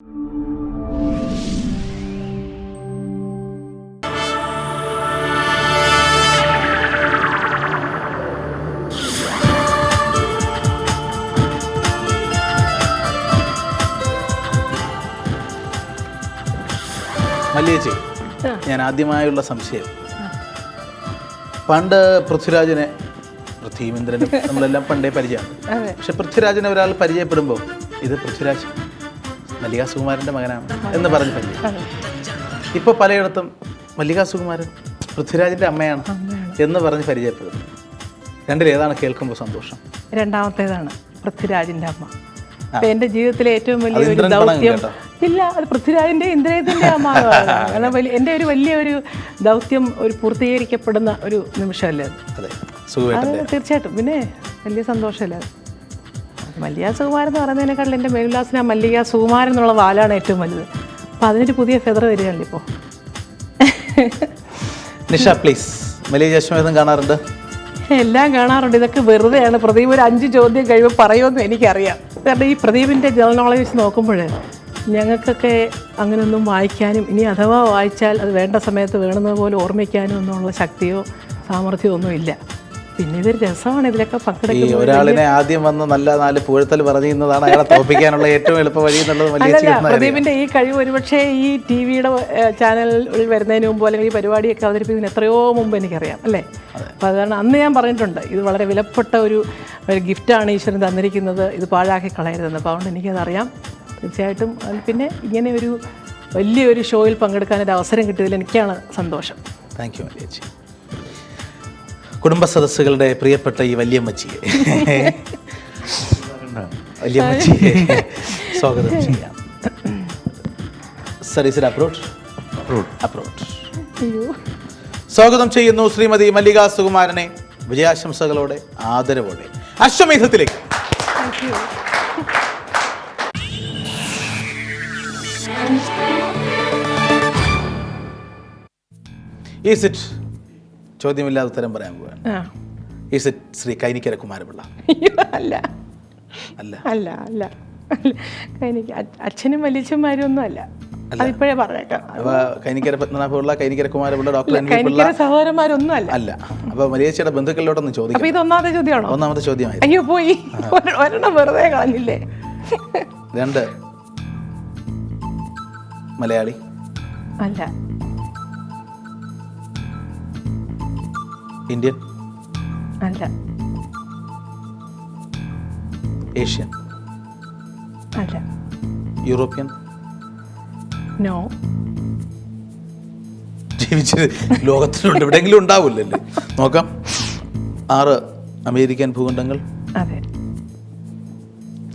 മല്ലിയേച്ചി ഞാൻ ആദ്യമായുള്ള സംശയം. പണ്ട് പൃഥ്വിരാജിനെ പൃഥ്വീന്ദ്രനും നമ്മളെല്ലാം പണ്ടേ പരിചയമാണ്. പക്ഷെ പൃഥ്വിരാജിനെ ഒരാൾ പരിചയപ്പെടുമ്പോൾ ഇത് പൃഥ്വിരാജ് മല്ലിക സുകുമാരന്റെ മകനാണ് എന്ന് പറഞ്ഞു പരിചയം അതെ ഇപ്പോൾ പലയിടത്തും മല്ലിക സുകുമാരൻ പൃഥ്വിരാജിന്റെ അമ്മയാണ് എന്ന് പറഞ്ഞ് പരിചയപ്പെടുന്നു. രണ്ടിലേതാണ് കേൾക്കുമ്പോൾ സന്തോഷം? രണ്ടാമത്തേതാണ് പൃഥ്വിരാജിന്റെ അമ്മ. അപ്പൊ എന്റെ ജീവിതത്തിലെ ഏറ്റവും വലിയ ഒരു ദൗത്യം ഇല്ല അത് പൃഥ്വിരാജിന്റെ ഇന്ദ്രയത്തിന്റെ അമ്മ കാരണം വലിയ എന്റെ ഒരു വലിയ ഒരു ദൗത്യം ഒരു പൂർത്തീകരിക്കപ്പെടുന്ന ഒരു നിമിഷമല്ലേ അത്? തീർച്ചയായിട്ടും. പിന്നെ വലിയ സന്തോഷമല്ലേ അത്? മല്ലിക സുകുമാരൻ എന്ന് പറയുന്നതിനേക്കാൾ എന്റെ മേൽവിലാസിന് ആ മല്ലിക സുകുമാരൻ എന്നുള്ള വാലാണ് ഏറ്റവും വലുത്. അപ്പം അതിനൊരു പുതിയ ഫെദർ വരികയാണ് ഇപ്പോൾ നിഷ പ്ലീസ് മല്ലിക ജശ്മേധം കാണാറുണ്ട്? എല്ലാം കാണാറുണ്ട്. ഇതൊക്കെ വെറുതെയാണ്. പ്രദീപ് ഒരു അഞ്ച് ചോദ്യം കഴിയുമ്പോൾ പറയുമെന്ന് എനിക്കറിയാം. കാരണം ഈ പ്രദീപിന്റെ ജനറൽ നോളജ് വെച്ച് നോക്കുമ്പോൾ ഞങ്ങൾക്കൊക്കെ അങ്ങനെയൊന്നും വായിക്കാനും ഇനി അഥവാ വായിച്ചാൽ അത് വേണ്ട സമയത്ത് വേണമെന്ന് പോലെ ഓർമ്മിക്കാനും ഒന്നുമുള്ള ശക്തിയോ സാമർഥ്യമോ ഒന്നും ഇല്ല പിന്നെ ഇതൊരു രസമാണ് ഇതിലൊക്കെ ഈ പങ്കെടുക്കുന്നത്. ഒരാളിനെ ആദ്യം വന്ന് നല്ല നാല് പുഴത്തൽ പറഞ്ഞിരുന്നതാണ്. അയാളെ തോപ്പിക്കാനുള്ള ഏറ്റവും എളുപ്പ വഴി എന്നുള്ളത് വലിയ അല്ലല്ല ചെയ്യുന്ന കാര്യം. പ്രദീപിന്റെ ഈ കഴിവ് ഒരുപക്ഷെ ഈ ടി വിയുടെ ചാനലിൽ വരുന്നതിന് മുമ്പ് അല്ലെങ്കിൽ ഈ പരിപാടിയൊക്കെ അവതരിപ്പിക്കുന്ന എത്രയോ മുമ്പ് എനിക്കറിയാം അല്ലേ? അപ്പം അത് കാരണം അന്ന് ഞാൻ പറഞ്ഞിട്ടുണ്ട് ഇത് വളരെ വിലപ്പെട്ട ഒരു ഒരു ഗിഫ്റ്റാണ് ഈശ്വരൻ തന്നിരിക്കുന്നത് ഇത് പാഴാക്കി കളയരുതെന്ന്. അപ്പോൾ അതുകൊണ്ട് എനിക്കതറിയാം. തീർച്ചയായിട്ടും പിന്നെ ഇങ്ങനെ ഒരു വലിയൊരു ഷോയിൽ പങ്കെടുക്കാൻ ഒരു അവസരം കിട്ടിയതിൽ എനിക്കാണ് സന്തോഷം. താങ്ക് യു മല്ലിയേച്ചി. കുടുംബ സദസ്സുകളുടെ പ്രിയപ്പെട്ട ഈ വലിയ മച്ചിയെ വലിയ വല്യമ്മച്ചിയെ സ്വാഗതം ചെയ്യാം. സർ ഇസ് അപ്രോഡ് അയ്യോ സ്വാഗതം ചെയ്യുന്നു ശ്രീമതി മല്ലിക സുകുമാരനെ വിജയാശംസകളോടെ ആദരവോടെ. അശ്വമേധത്തിലേക്ക്. ഈസ് ഇറ്റ് ചോദ്യമില്ലാതെ ഉത്തരം പറയാൻ പോവാണ്. Is it Shri Kainikkara Kumarapillai? അല്ല. അല്ല. അല്ല അല്ല. കൈനിക്ക അച്ഛനും വലിയച്ഛന്മാരും ഒന്നും അല്ല. അതിപ്പോഴേ പറഞ്ഞേക്കാം അപ്പൊ കൈനിക്കര പത്മനാഭപിള്ള കൈനിക്കര കുമാരപിള്ള ഡോക്ടർ കൈനിക്കര സഹോദരന്മാരൊന്നും അല്ല. അല്ല. അപ്പൊ മലേഷ്യയുടെ ബന്ധുക്കളിലോട്ടൊന്ന് ചോദിക്കാം. അപ്പൊ ഇത് ഒന്നാമത്തെ ചോദ്യമാണോ? ഒന്നാമത്തെ ചോദ്യമായി അയ്യോ പോയി. ഒരെ- ഒരെണ്ണം വെറുതെ കളഞ്ഞില്ലേ? രണ്ട്. മലയാളി അല്ല. ഇന്ത്യൻ? അല്ല. ഏഷ്യൻ? അല്ല. യൂറോപ്യൻ? നോ. ജീവിച്ച് ലോകത്തിലുണ്ട്. എവിടെയെങ്കിലും ഉണ്ടാവില്ലല്ലേ നോക്കാം. ആറ് അമേരിക്കൻ ഭൂഖണ്ഡങ്ങൾ. അതെ.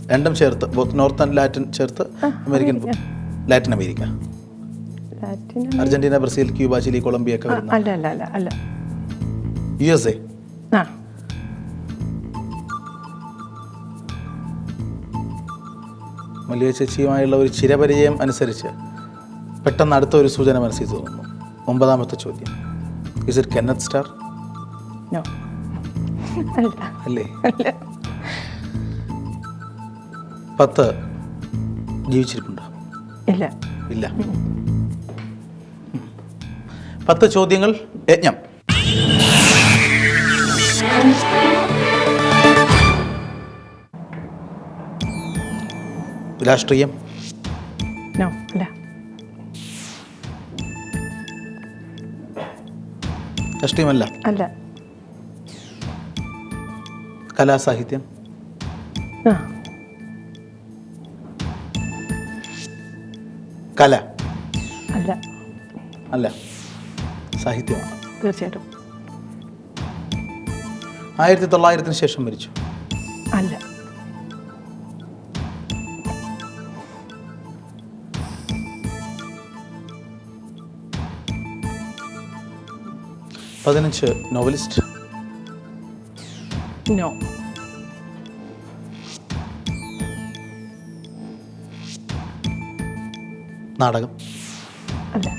രണ്ടും ചേർത്ത്. നോർത്ത് ആൻഡ് ലാറ്റിൻ ചേർത്ത് American Latin America. Argentina Brazil Cuba Chile Colombia ഒക്കെ അല്ല അല്ല അല്ല. യു എസ് എ മല്ലിക ചേച്ചിയുമായുള്ള ഒരു ചിരപരിചയം അനുസരിച്ച് പെട്ടെന്ന് അടുത്ത ഒരു സൂചന മനസ്സിൽ തോന്നുന്നു. ഒമ്പതാമത്തെ ചോദ്യം. ഇസ് ഇറ്റ് കെന്നത്ത് സ്റ്റാർ അല്ല. പത്ത് ജീവിച്ചിരിപ്പുണ്ടോ? ഇല്ല. ഇല്ല. പത്ത് ചോദ്യങ്ങൾ രാഷ്ട്രീയം. നോ അല്ല. രാഷ്ട്രീയമല്ല. അല്ല. കലാസാഹിത്യം. കല. അല്ല. അല്ല. സാഹിത്യമാണ്. തീർച്ചയായിട്ടും. ആയിരത്തി തൊള്ളായിരത്തിന് ശേഷം മരിച്ചു. അല്ല. പതിനഞ്ച് നോവലിസ്റ്റ്. നോ. നാടകം. അല്ല.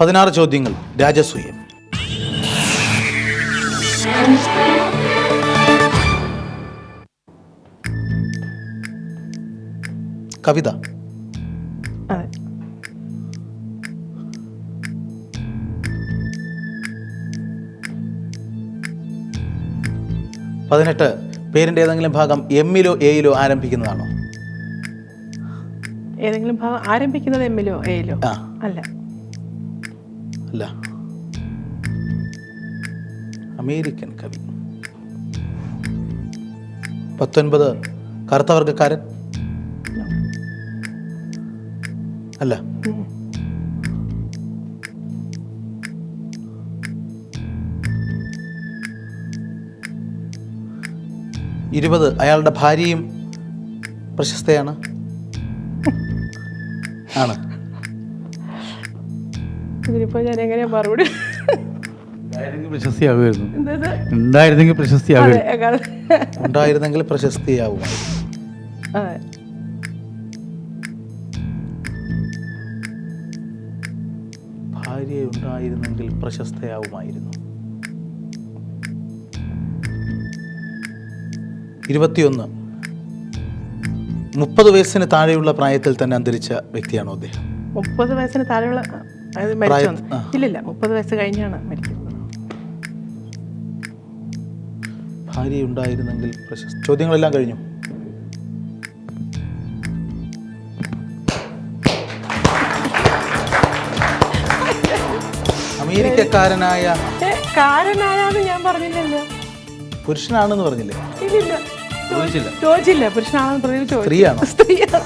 പതിനാറ് ചോദ്യങ്ങൾ രാജസൂയം. കവിത. പതിനെട്ട് പേരിന്റെ ഏതെങ്കിലും ഭാഗം എമ്മിലോ എയിലോ ആരംഭിക്കുന്നതാണോ? ഏതെങ്കിലും ഭാഗം ആരംഭിക്കുന്നത് എമ്മിലോ എയിലോ അല്ല. അല്ല. അമേരിക്കൻ കവി. പത്തൊൻപത് കറുത്തവർഗക്കാരൻ അല്ല. ഇരുപത് അയാളുടെ ഭാര്യയും പ്രശസ്തയാണ്. ആണ്. ഇതിനിപ്പോ ഞാൻ എങ്ങനെയാ മറുപടി? പ്രശസ്തിയാകുമായിരുന്നു? ഉണ്ടായിരുന്നെങ്കിൽ പ്രശസ്തിയാകുമായിരുന്നു. ഉണ്ടായിരുന്നെങ്കിൽ പ്രശസ്തിയാവുമായിരുന്നു അതെ. ഭാര്യ ഉണ്ടായിരുന്നെങ്കിൽ പ്രശസ്തയാവുമായിരുന്നു ഇരുപത്തിയൊന്ന്. മുപ്പത് വയസ്സിന് താഴെയുള്ള പ്രായത്തിൽ തന്നെ അന്തരിച്ച വ്യക്തിയാണോ അദ്ദേഹം? മുപ്പത് വയസ്സിന് താഴെയുള്ള അതായത് മരിച്ചു ആ. ഇല്ലില്ല മുപ്പത് വയസ്സ് കഴിഞ്ഞാണ് മരിക്കുന്നത് ഭാര്യ ഉണ്ടായിരുന്നെങ്കിൽ പ്രശസ്ത ചോദ്യങ്ങളെല്ലാം കഴിഞ്ഞു. അമേരിക്കക്കാരനായ കാരനായാന്ന് ഞാൻ പറഞ്ഞില്ലല്ലോ. പുരുഷനാണെന്ന് പറഞ്ഞില്ലേ? ഇല്ലില്ല. ചോദിച്ചില്ല. ചോദിച്ചില്ല. പുരുഷനാണെന്ന് സ്ത്രീയാണോ?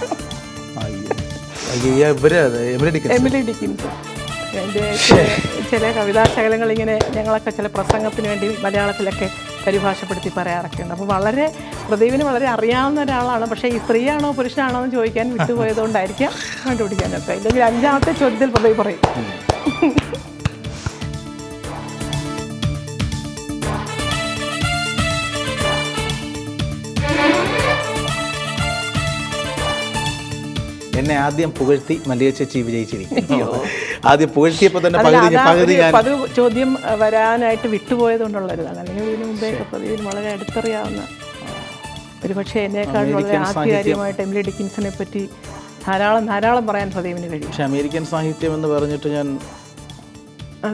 എന്റെ ചില കവിതാശകലങ്ങൾ ഇങ്ങനെ ഞങ്ങളൊക്കെ ചില പ്രസംഗത്തിന് വേണ്ടി മലയാളത്തിലൊക്കെ പരിഭാഷപ്പെടുത്തി പറയാറൊക്കെ ഉണ്ട് അപ്പോൾ വളരെ പ്രദീപിന് വളരെ അറിയാവുന്ന ഒരാളാണ്. പക്ഷേ ഈ സ്ത്രീയാണോ പുരുഷനാണോ എന്ന് ചോദിക്കാൻ വിട്ടുപോയതുകൊണ്ടായിരിക്കാം കണ്ടുപിടിക്കാനൊക്കെ ഇല്ലെങ്കിൽ അഞ്ചാമത്തെ ചോദ്യത്തിൽ പ്രദീപ് പറയും. എന്നെ ആദ്യം പുകഴ്ത്തി മല്ലിക ചേച്ചി വിജയിച്ചിരിക്കുന്നു. ആദ്യം പുകഴ്ത്തിയപ്പോൾ തന്നെ പകുതി പകുതി പതിവ് ചോദ്യം വരാനായിട്ട് വിട്ടുപോയതുകൊണ്ടുള്ളതാണ് അല്ലെങ്കിൽ ഇതിനു മുമ്പേ പ്രദീപിന് വളരെ അടുത്തറിയാവുന്ന ഒരുപക്ഷെ എന്നേക്കാൾ വളരെ ആധികാരികമായിട്ട് എമിലി ഡിക്കിൻസിനെ പറ്റി ധാരാളം ധാരാളം പറയാൻ പ്രദീപിന് കഴിയും. പക്ഷെ അമേരിക്കൻ സാഹിത്യം എന്ന് പറഞ്ഞിട്ട് ഞാൻ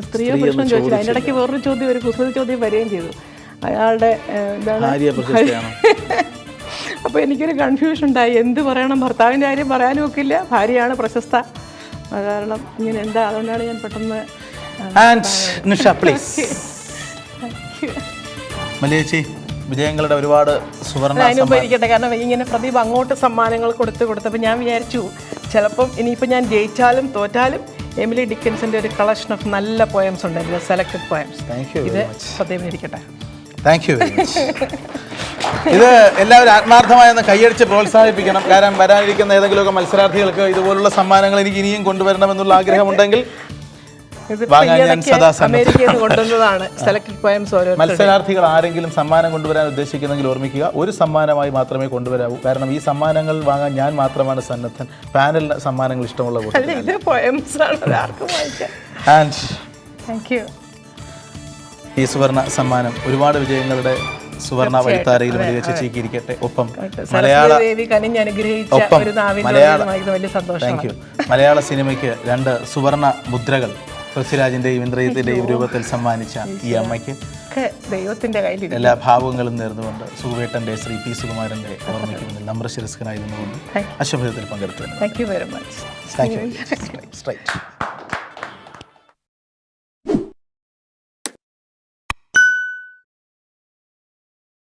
സ്ത്രീയോ പുരുഷനോ ചോദിച്ചില്ല. അതിന്റെ ഇടയ്ക്ക് വേറൊരു ചോദ്യം ഒരു കുസൃതി ചോദ്യം വരികയും ചെയ്തു. അയാളുടെ എന്താണ് അപ്പോൾ എനിക്കൊരു കൺഫ്യൂഷൻ ഉണ്ടായി. എന്ത് പറയണം? ഭർത്താവിന്റെ കാര്യം പറയാനും ഒക്കില്ല ഭാര്യയാണ് പ്രശസ്ത. കാരണം ഇങ്ങനെ എന്താ? അതുകൊണ്ടാണ് ഞാൻ പെട്ടെന്ന് നിഷ പ്ലീസ് മല്ലിക ചേച്ചി വിജയങ്ങളുടെ ഒരുപാട് സുവർണ കാരണം ഇങ്ങനെ പ്രദീപ് അങ്ങോട്ട് സമ്മാനങ്ങൾ കൊടുത്ത് കൊടുത്തപ്പോൾ ഞാൻ വിചാരിച്ചു ചിലപ്പം ഇനിയിപ്പോൾ ഞാൻ ജയിച്ചാലും തോറ്റാലും എമിലി ഡിക്കൻസിന്റെ ഒരു കളക്ഷൻ ഓഫ് നല്ല പോയംസ് ഉണ്ട് സെലക്ടഡ് പോയംസ് താങ്ക് യു ഇത് പ്രദീപിനിരിക്കട്ടെ താങ്ക് യു വെരി മച്ച് ഇത് എല്ലാവരും ആത്മാർത്ഥമായി ഒന്ന് കൈയടിച്ച് പ്രോത്സാഹിപ്പിക്കണം. കാരണം വരാനിരിക്കുന്ന ഏതെങ്കിലുമൊക്കെ മത്സരാർത്ഥികൾക്ക് ഇതുപോലുള്ള സമ്മാനങ്ങൾ എനിക്ക് ഇനിയും കൊണ്ടുവരണമെന്നുള്ള ആഗ്രഹമുണ്ടെങ്കിൽ മത്സരാർത്ഥികൾ ആരെങ്കിലും സമ്മാനം കൊണ്ടുവരാൻ ഉദ്ദേശിക്കുന്നെങ്കിൽ ഓർമ്മിക്കുക ഒരു സമ്മാനമായി മാത്രമേ കൊണ്ടുവരാവൂ. കാരണം ഈ സമ്മാനങ്ങൾ വാങ്ങാൻ ഞാൻ മാത്രമാണ് സന്നദ്ധൻ. പാനലിന് സമ്മാനങ്ങൾ ഇഷ്ടമുള്ള ആൻഡ് ഈ സുവർണ സമ്മാനം ഒരുപാട് വിജയങ്ങളുടെ സുവർണ വഴിത്താരയിൽ മികച്ച ചീക്കിയിരിക്കട്ടെ ഒപ്പം മലയാള ഒപ്പം മലയാള- വലിയ താങ്ക് യു മലയാള സിനിമയ്ക്ക് രണ്ട് സുവർണ മുദ്രകൾ പൃഥ്വിരാജിന്റെയും ഇന്ദ്രജിത്തിന്റെയും രൂപത്തിൽ സമ്മാനിച്ച ഈ അമ്മയ്ക്ക് ദൈവത്തിന്റെ കയ്യിൽ എല്ലാ ഭാവങ്ങളും നേർന്നുകൊണ്ട് സുഖവേട്ടന്റെ ശ്രീ പി സുകുമാരന്റെ ഓർമ്മയ്ക്ക് മുന്നിൽ നമ്രശിരസ്കനായി നിന്നുകൊണ്ട് അശ്വഭേദത്തിൽ പങ്കെടുത്തു thank you very much thank you